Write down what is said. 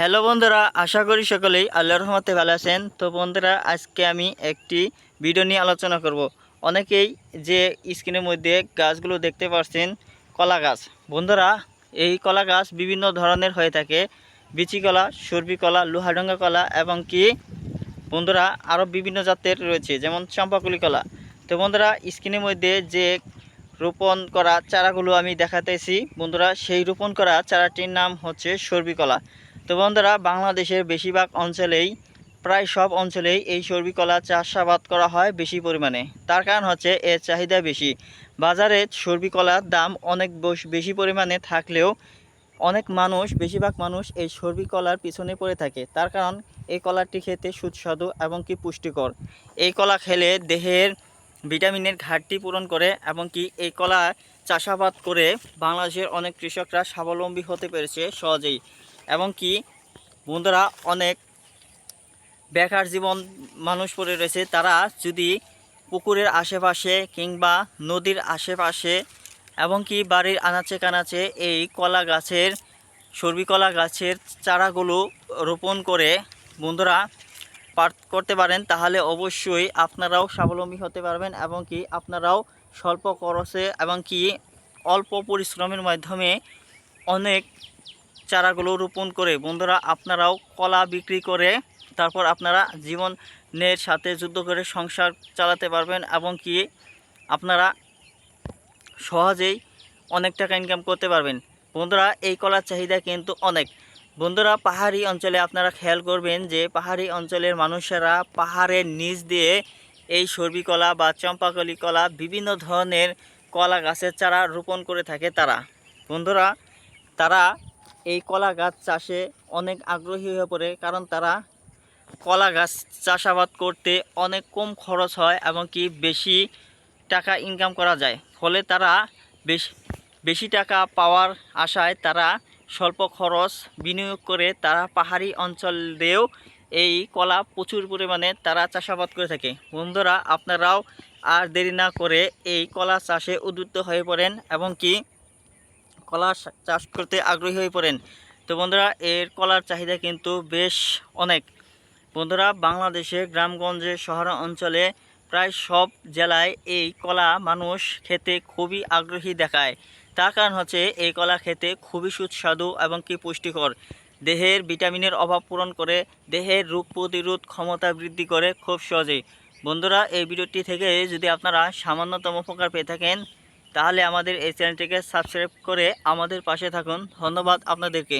Hello বন্ধুরা, আশা করি সকলেই আল্লাহর রহমতে ভালো আছেন। তো বন্ধুরা, আজকে আমি একটি ভিডিও নিয়ে আলোচনা করব। অনেকেই যে স্ক্রিনের মধ্যে গাছগুলো দেখতে পাচ্ছেন কলা গাছ। বন্ধুরা, এই কলা গাছ বিভিন্ন ধরনের হয়ে থাকে। বিচি কলা সর্বি কলা, লোহাডঙ্গা কলা এবং কি, বন্ধুরা, আরও বিভিন্ন জাতের রয়েছে, যেমন চম্পাকুলি কলা। তো বন্ধুরা, স্ক্রিনের মধ্যে যে রোপণ করা চারাগুলো আমি দেখাতেছি, বন্ধুরা, সেই রোপণ করা চারাটির নাম হচ্ছে সর্বি কলা। তো বন্ধুরা, বাংলাদেশের বেশিরভাগ অঞ্চলেই, প্রায় সব অঞ্চলেই এই সর্বি কলা চাষাবাদ করা হয় বেশি পরিমাণে। তার কারণ হচ্ছে এর চাহিদা বেশি। বাজারে সর্বি কলার দাম অনেক বেশি পরিমাণে থাকলেও অনেক মানুষ, বেশিরভাগ মানুষ এই সর্বি কলার পিছনে পড়ে থাকে। তার কারণ এই কলাটি খেতে সুস্বাদু এবং কি পুষ্টিকর। এই কলা খেলে দেহের ভিটামিনের ঘাটতি পূরণ করে এবং কি এই কলা চাষাবাদ করে বাংলাদেশের অনেক কৃষকরা স্বাবলম্বী হতে পেরেছে সহজেই। এবং কি বন্ধুরা অনেক বেকার জীবন মানুষ পড়ে রয়েছে। তারা যদি পুকুরের আশেপাশে কিংবা নদীর আশেপাশে এবং কি বাড়ির আনাচে কানাচে এই কলা গাছের, সর্বি কলা গাছের চারাগুলো রোপণ করে বন্ধুরা পার করতে পারেন, তাহলে অবশ্যই আপনারাও স্বাবলম্বী হতে পারবেন এবং কি আপনারাও স্বল্প খরচে এবং কি অল্প পরিশ্রমের মাধ্যমে অনেক চারাগুলো রোপণ করে বন্ধুরা আপনারাও কলা বিক্রি করে তারপর আপনারা জীবনের সাথে যুদ্ধ করে সংসার চালাতে পারবেন এবং কি আপনারা সহজেই অনেক টাকা ইনকাম করতে পারবেন। বন্ধুরা, এই কলার চাহিদা কিন্তু অনেক। বন্ধুরা, পাহাড়ি অঞ্চলে আপনারা খেয়াল করবেন যে পাহাড়ি অঞ্চলের মানুষেরা পাহাড়ের নিচ দিয়ে এই সর্বি কলা বা চম্পাকলি কলা বিভিন্ন ধরনের কলা গাছের চারা রোপণ করে থাকে তারা। বন্ধুরা, তারা এই কলা গাছ চাষে অনেক আগ্রহী হয়ে পড়ে কারণ তারা কলা গাছ চাষাবাদ করতে অনেক কম খরচ হয় এবং কি বেশি টাকা ইনকাম করা যায়। ফলে তারা বেশি বেশি টাকা পাওয়ার আশায় তারা স্বল্প খরচ বিনিয়োগ করে তারা পাহাড়ি অঞ্চল দিয়েও এই কলা প্রচুর পরিমাণে তারা চাষাবাদ করে থাকে। বন্ধুরা, আপনারাও আর দেরি না করে এই কলা চাষে উদ্বুদ্ধ হয়ে পড়েন এবং কি কলা চাষ করতে আগ্রহী হয়ে পড়েন। তো বন্ধুরা, এর কলার চাহিদা কিন্তু বেশ অনেক। বন্ধুরা, বাংলাদেশে গ্রামগঞ্জে শহর অঞ্চলে প্রায় সব জেলায় এই কলা মানুষ খেতে খুবই আগ্রহী দেখায়। তার কারণ হচ্ছে, এই কলা খেতে খুবই সুস্বাদু এবং কি পুষ্টিকর। দেহের ভিটামিনের অভাব পূরণ করে, দেহের রোগ প্রতিরোধ ক্ষমতা বৃদ্ধি করে খুব সহজেই। বন্ধুরা, এই ভিডিওটি থেকে যদি আপনারা সামান্যতম উপকার পেয়ে থাকেন তাহলে আমাদের এই চ্যানেলটিকে সাবস্ক্রাইব করে আমাদের পাশে থাকুন। ধন্যবাদ আপনাদেরকে।